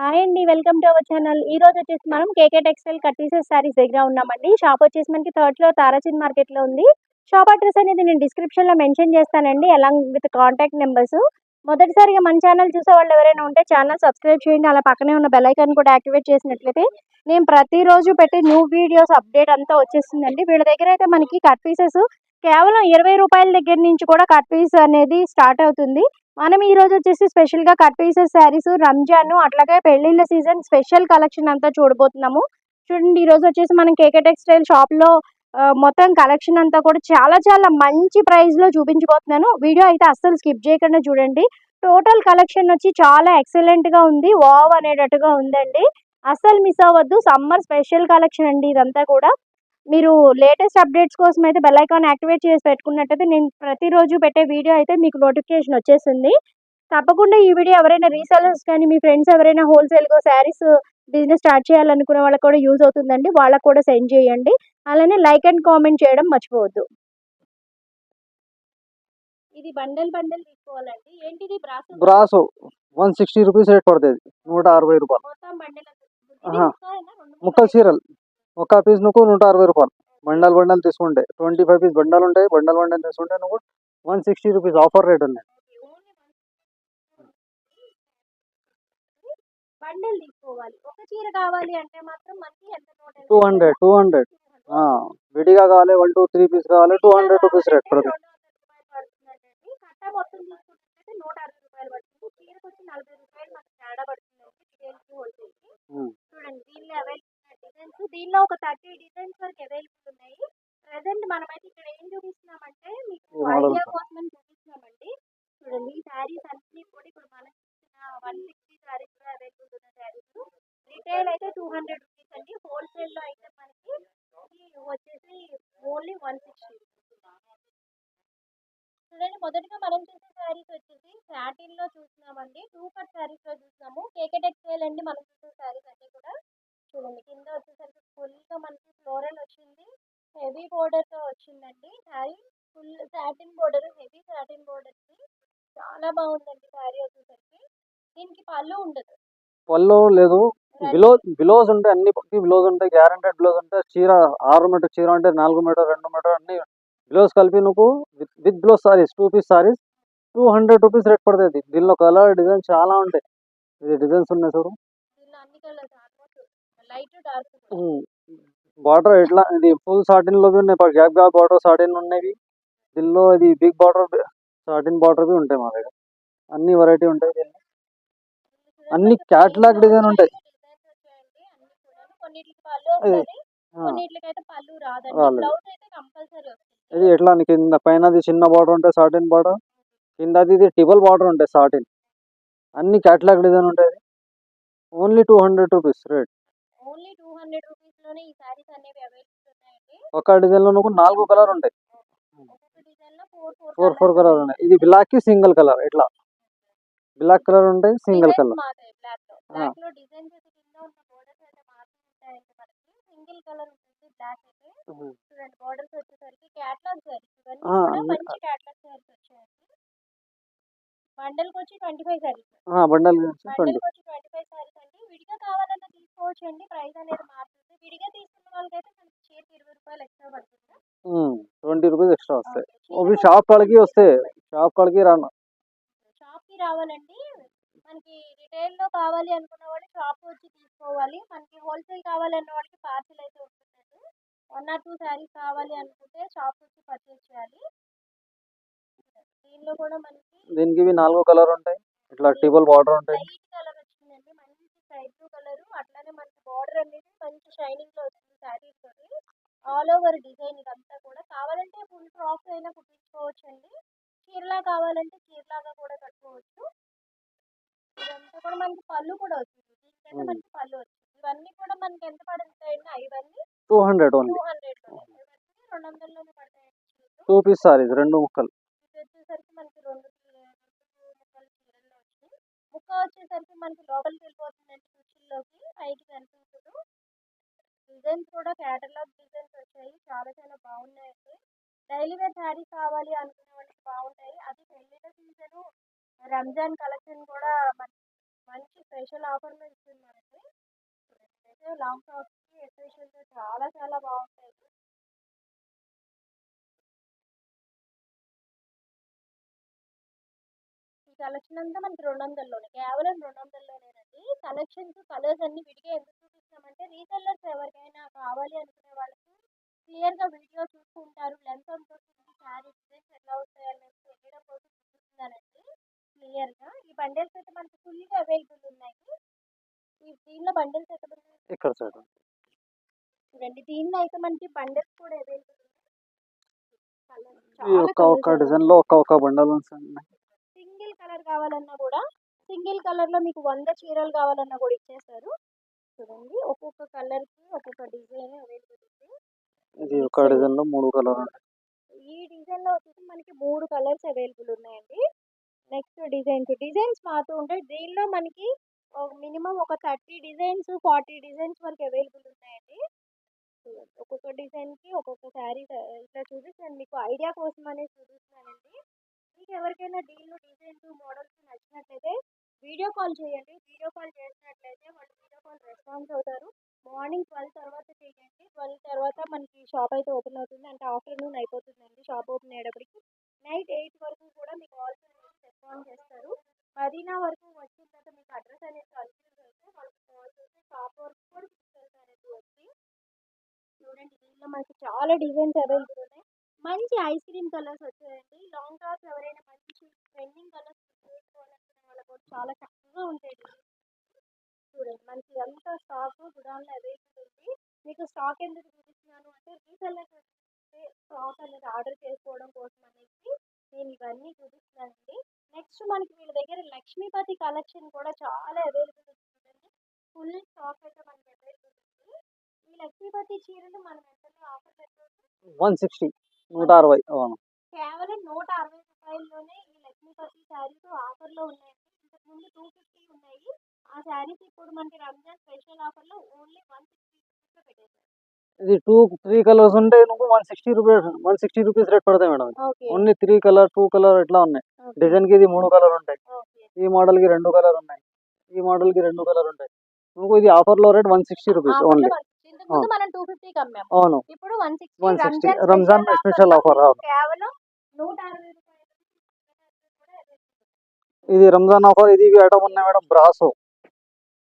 Hi అండి welcome to our channel. ఈ రోజు వచ్చేసి మనం కేకే టెక్స్టైల్ కట్టీసెస్ శారీస్ సారీస్ దగ్గర ఉన్నామండి. షాప్ వచ్చేసి మనకి థర్డ్ ఫ్లోర్ తారాచిన్ మార్కెట్లో ఉంది. షాప్ అడ్రస్ అనేది నేను డిస్క్రిప్షన్లో మెన్షన్ చేస్తానండి అలాంగ్ విత్ కాంటాక్ట్ నెంబర్స్. మొదటిసారిగా మన ఛానల్ చూసే వాళ్ళు ఎవరైనా ఉంటే ఛానల్ సబ్స్క్రైబ్ చేయండి అలా పక్కనే ఉన్న బెల్ కూడా యాక్టివేట్ చేసినట్లయితే నేను ప్రతిరోజు పెట్టే న్యూ వీడియోస్ అప్డేట్ అంతా వచ్చేస్తుందండి. వీళ్ళ దగ్గర అయితే మనకి కట్ పీసెస్ కేవలం ఇరవై రూపాయల దగ్గర నుంచి కూడా కట్ పీస్ అనేది స్టార్ట్ అవుతుంది. మనం ఈ రోజు వచ్చేసి స్పెషల్గా కట్ పీసెస్ శారీస్ రంజాన్ అట్లాగే పెళ్ళిళ్ళ సీజన్ స్పెషల్ కలెక్షన్ అంతా చూడబోతున్నాము. చూడండి ఈ రోజు వచ్చేసి మనం కేకే టెక్స్టైల్ షాప్లో మొత్తం కలెక్షన్ అంతా కూడా చాలా చాలా మంచి ప్రైస్లో చూపించబోతున్నాను. వీడియో అయితే అస్సలు స్కిప్ చేయకుండా చూడండి. టోటల్ కలెక్షన్ వచ్చి చాలా ఎక్సలెంట్గా ఉంది. వావ్ అనేటట్టుగా ఉందండి. అస్సలు మిస్ అవ్వద్దు. సమ్మర్ స్పెషల్ కలెక్షన్ అండి ఇదంతా కూడా. మీరు లేటెస్ట్ అప్డేట్స్ కోసం అయితే బెల్ ఐకాన్ యాక్టివేట్ చేసి పెట్టుకున్నట్టయితే నేను ప్రతిరోజు పెట్టే వీడియో అయితే మీకు నోటిఫికేషన్ వచ్చేసింది. తప్పకుండా ఈ వీడియో ఎవరైనా రీసెలర్స్ కానీ మీ ఫ్రెండ్స్ ఎవరైనా హోల్సేల్గా శారీస్ బిజినెస్ స్టార్ట్ చేయాలనుకునే వాళ్ళకి కూడా యూజ్ అవుతుందండి. వాళ్ళకి కూడా సెండ్ చేయండి. అలానే లైక్ అండ్ కామెంట్ చేయడం మర్చిపోవద్దు. ఇది బండల్ బండల్ తీసుకోవాలండి. ఏంటిది? Brass Brasso one sixty rupees rate పడుతుంది. నూట అరవై రూపాయలు. మొత్తం బండల్. ముక్కల చీరలు. ఒక పీస్ నువ్వు నూట అరవై రూపాయలు. బండల్ బండల్ తీసుకుంటే. ట్వంటీ ఫైవ్ పీస్ బండల్ ఉంటాయి. బండల్ బండల్ తీసుకుంటే నువ్వు one sixty rupees offer rate ఉన్నాయి టూ హండ్రెడ్ టూ హండ్రెడ్ విడిగా కావాలి వన్ టూ త్రీ పీస్ కావాలి టూ హండ్రెడ్ రూపీస్ రేట్ పడుతుంది కట్ట మొత్తం తీసుకుంటే నూట అరవై రూపాయలు పడుతుంది చీరకు వచ్చి నలభై రూపాయలు మనకి తేడా పడుతుంది రిటైల్కి హోల్సేల్కి ఉమ్. చూడండి దీనిలో అవైలబుల్ డిజైన్స్ దీనిలో ఒక థర్టీ డిజైన్స్ వరకు అవైలబుల్ ఉన్నాయి. ప్రజెంట్ మనమైతే ఇక్కడ ఏం చూపిస్తున్నామంటే మీకు ఐడియా. కోసం చూపిస్తున్నామండి. చూడండి ఈ శారీస్ అన్ని కూడా ఇప్పుడు మనకి వన్ సిక్స్టీ శారీస్ కూడా అవైలబుల్ ఉన్న శారీస్. రిటైల్ అయితే టూ హండ్రెడ్ రూపీస్ అండి. హోల్సేల్లో అయితే మనకి వచ్చేసి ఓన్లీ వన్ సిక్స్టీ చూడండి మొదటగా మనం చూసే శారీస్ వచ్చేసి సాటిన్లో చూస్తున్నామండి. టూ కట్ శారీస్లో చూస్తున్నాము. కేకే టెక్స్టైల్ అండి మనం చూసే శారీస్ అన్ని కూడా. చూడండి. కింద వచ్చేసరికి ఫుల్గా మనకి ఫ్లోరల్ వచ్చింది. హెవీ బోర్డర్తో వచ్చిందండి. Sari full satin border heavy satin బోర్డర్కి చాలా బాగుందండి శారీ వచ్చేసరికి. దీనికి పళ్ళు ఉండదు. పళ్ళు లేదు. బిలో బిలోస్ ఉంటాయి. అన్ని బిలోస్ ఉంటాయి. గ్యారంటెడ్ బిలోస్ ఉంటాయి. చీర ఆరు మీటర్ చీర అంటే నాలుగు మీటర్ రెండు మీటర్ అన్ని బిలోస్ కలిపి నువ్వు with with blouse saris two piece saris two hundred rupees rate పడుతుంది. దీనిలో కలర్ డిజైన్ చాలా ఉంటాయి. ఇది డిజైన్స్ ఉన్నాయి చూడు. అన్ని కలర్స్ బార్డర్ ఎట్లా ఇది ఫుల్ సాటిన్లో ఉన్నాయి. గ్యాప్ గ్యాప్ బార్డర్ సాటిన్ ఉన్నాయి దీనిలో ఇది బిగ్ బార్డర్ సాటిన్ బార్డర్ బి ఉంటాయి మా దగ్గర. అన్ని వెరైటీ ఉంటాయి దీనిలో. అన్ని catalog design ఉంటాయి. ఇది ఎట్లా కింద పైనది చిన్న బార్డర్ ఉంటాయి సాటిన్ బార్డర్. కిందది ఇది టిబల్ బార్డర్ ఉంటాయి సాటిన్. అన్ని క్యాటలాగ్ డిజైన్ ఉంటాయి. Only two hundred rupees rate. Only two hundred రూపీస్లోనే ఈ సారీస్ అనేవి అవైలబుల్ ఉన్నాయండి. ఒక డిజైన్లో నాలుగు కలర్ ఉంటాయి. ఒక్కొక్క డిజైన్లో four four four four colour ఉన్నాయి. ఇది బ్లాక్ సింగిల్ కలర్ ఇట్లా. బ్లాక్ కలర్ ఉంటాయి సింగిల్ కలర్. బ్లాక్ బ్లాక్లో డిజైన్స్ అయితే కింద ఉన్న బోర్డర్స్ అయితే మాత్రం ఉంటాయండి మనకి. సింగిల్ కలర్ ఉంటుంది బ్లాక్ అయితే. చూడండి బోర్డర్స్ వచ్చేసరికి క్యాట్లాగ్ సారీస్ ఇవన్నీ ఆ, కూడా అన్ని- మంచి క్యాట్లాగ్ సారీస్ వచ్చాయండి. బండల్కి వచ్చి ట్వంటీ ఫైవ్ సారీస్ బండల్ వచ్చి ట్వంటీ ఫైవ్ సారీస్ అండి విడిగా కావాలన్నా అండి ప్రైస్ అనేది మారుతుంది. విడిగా తీసుకున్న వాళ్ళకైతే మనకి చీరకి ఇరవై రూపాయలు ఎక్స్ట్రా పడుతుంది? ట్వంటీ రూపీస్ ఎక్స్ట్రా వస్తాయి. షాప్ కాడికి వస్తాయి. షాప్ కాడికి రాను. షాప్కి రావాలండి. మనకి రిటైల్లో కావాలి అనుకున్న వాళ్ళు షాప్ వచ్చి తీసుకోవాలి. మనకి హోల్సేల్ కావాలి అన్న వాళ్ళకి పార్సిల్ అయితే ఉంటుందండి. వన్ ఆర్ టూ శారీస్ కావాలి అనుకుంటే షాప్ వచ్చి పర్చేస్ చేయాలి. దీనిలో కూడా మనకి దీనికి ఇవి నాలుగు కలర్ ఉంటాయి. ఇట్లా టిబల్ బార్డర్ ఉంటాయి. లైట్ కలర్ వచ్చిందండి మంచి స్కై బ్లూ కలర్ అట్లానే మనకి బార్డర్ అనేది మంచి షైనింగ్లో వచ్చింది శారీస్ తోటి. ఆల్ ఓవర్ డిజైన్ ఇదంతా కూడా. కావాలంటే ఫుల్ ఫ్రాక్స్ అయినా కుట్టించుకోవచ్చు అండి చీరలా కావాలంటే చీరలాగా కూడా కట్టుకోవచ్చు. ఇదంతా కూడా మనకి పళ్ళు కూడా వచ్చింది దీనికైతే Hmm. మనకి పళ్ళు వచ్చింది ఇవన్నీ కూడా మనకి ఎంత పడుతాయండి? ఇవన్నీ టూ హండ్రెడ్ టూ హండ్రెడ్ రెండు వందల్లోనే చీరలు. టూ పీస్ సారీస్ రెండు ముక్కలు. ఇది వచ్చేసరికి మనకి రెండు ముక్కలు చీరల్లో వచ్చింది ముక్క వచ్చేసరికి మనకి లోపలికి వెళ్ళిపోతుందండి లోకి పైకి కనిపించదు డిజైన్స్ కూడా క్యాటలాగ్ డిజైన్స్ వచ్చాయి. చాలా చాలా బాగున్నాయండి. డైలీ వేర్ శారీ కావాలి అనుకునే వాళ్ళకి బాగుంటాయి. అది పెళ్ళిళ్ళ సీజన్ రంజాన్ కలెక్షన్ కూడా మంచి స్పెషల్ ఆఫర్లో ఇస్తుంది అయితే లాంగ్ ఫ్రాక్స్కి ఎస్పెషల్గా చాలా చాలా బాగుంటాయి. కలెక్షన్ అంతా మనకి రెండు వందల్లోనే కేవలం రెండు వందల్లోనేనండి కలెక్షన్స్ కలర్స్ అన్ని విడిగా ఎందుకు చూపిస్తామంటే రీసెల్లర్స్ ఎవరికైనా కావాలి అనుకునే వాళ్ళకి క్లియర్గా వీడియో చూసుకుంటారు. లెంత్ ఎంత వస్తుంది శారీ డిజైన్స్ ఎట్లా వస్తాయి అనేది తెలియడం కోసం చూపిస్తున్నానండి. క్లియర్గా. ఈ బండిల్స్ అయితే మనకి ఫుల్గా అవైలబుల్ ఉన్నాయి. ఈ దీనిలో బండిల్స్ అయితే ఇక్కడ సైడ్ చూడండి. దీనిలో అయితే మనకి బండిల్స్ కూడా అవైలబుల్ ఉన్నాయి. ఒక్క ఒక్క colours డిజైన్లో ఒక్క ఒక్క బండల్ ఉన్నాయి కలర్ కావాలన్నా కూడా సింగిల్ కలర్లో మీకు వంద చీరలు కావాలన్నా కూడా ఇచ్చేస్తారు. చూడండి ఒక్కొక్క కలర్కి ఒక్కొక్క డిజైన్ అవైలబుల్ ఉంది. ఇది ఒక డిజైన్లో మూడు కలర్ ఉంటాయి ఈ డిజైన్లో వచ్చేసి మనకి మూడు కలర్స్ అవైలబుల్ ఉన్నాయండి. నెక్స్ట్ డిజైన్స్ డిజైన్స్ మారుతూ ఉంటాయి. దీనిలో మనకి మినిమం ఒక థర్టీ డిజైన్స్ ఫార్టీ డిజైన్స్ వరకు అవైలబుల్ ఉన్నాయండి. ఒక్కొక్క డిజైన్కి ఒక్కొక్క శారీ ఇట్లా చూపిస్తాను మీకు ఐడియా కోసం అనేది చూపిస్తున్నానండి. ఎవరికైనా డీల్ డిజైన్స్ మోడల్స్ నచ్చినట్లయితే వీడియో కాల్ చేయండి. వీడియో కాల్ చేసినట్లయితే వాళ్ళు వీడియో కాల్ రెస్పాన్స్ అవుతారు. మార్నింగ్ ట్వెల్వ్ తర్వాత చేయండి. ట్వెల్వ్ తర్వాత మనకి షాప్ అయితే ఓపెన్ అవుతుంది. అంటే ఆఫ్టర్నూన్ అయిపోతుందండి షాప్ ఓపెన్ అయ్యేటప్పటికి. నైట్ ఎయిట్ వరకు కూడా మీకు కాల్స్ రెస్పాండ్ చేస్తారు. మదీనా వరకు వచ్చిన తర్వాత మీకు అడ్రస్ అనేది కన్ఫ్యూజ్ అయితే వాళ్ళకి కాల్ చేసి షాప్ వరకు కూడా తీసుకెళ్తారండి వచ్చి. చూడండి దీనిలో మనకి చాలా డిజైన్స్ అవైలబుల్ మంచి ఐస్ క్రీమ్ కలర్స్ వచ్చాయండి. లాంగ్ టాప్స్ ఎవరైనా మంచి ట్రెండింగ్ కలర్స్ వేసుకోవాలనుకునే వాళ్ళకు కూడా చాలా చక్కగా ఉంటాయి చూడండి మనకి ఎంత స్టాక్ గుడాన్లో అవైలబుల్ ఉంది. మీకు స్టాక్ ఎందుకు చూపిస్తున్నాను అంటే రీసెల్లర్స్ స్టాక్ అనేది ఆర్డర్ చేసుకోవడం కోసం అనేసి నేను ఇవన్నీ చూపిస్తున్నానండి. నెక్స్ట్ మనకి వీళ్ళ దగ్గర లక్ష్మీపతి కలెక్షన్ కూడా చాలా అవైలబుల్ ఉంటుందండి ఫుల్ స్టాక్ అయితే మనకి అవైలబుల్ ఉంది. ఈ లక్ష్మీపతి చీరలు మనం ఎంత ఆఫర్ పెట్టుకోవచ్చు వన్ సిక్స్టీ. నూట అరవై అవును. కేవలం నూట అరవై రూపాయల్లోనే ఈ లక్ష్మీపతి శారీస్ ఆఫర్లో ఉన్నాయండి ఇంతకుముందు టూ ఫిఫ్టీ ఉన్నాయి. ఆ శారీస్ ఇప్పుడు మనకి రంజాన్ స్పెషల్ ఆఫర్లో ఓన్లీ వన్ సిక్స్టీ రూపీస్లో పెట్టేశారు. ఇది టూ త్రీ కలర్స్ ఉంటే నువ్వు one sixty rupees one sixty rupees rate పడతాయి madam only three colour two colour ఇట్లా ఉన్నాయి. డిజైన్కి ఇది మూడు కలర్ ఉంటాయి. ఈ మోడల్కి రెండు కలర్ ఉన్నాయి. ఈ మోడల్కి రెండు కలర్ ఉంటాయి. నువ్వు ఇది ఆఫర్లో rate one sixty rupees only. ఇంతకుముందు మనం టూ ఫిఫ్టీకి అమ్మాము అవును. ఇప్పుడు one sixty 160 Ramzan special offer కేవలం నూట అరవై. ఇది రంజాన్ ఆఫర్ ఇది ఐటమ్ ఉన్నాయి మేడం బ్రాసో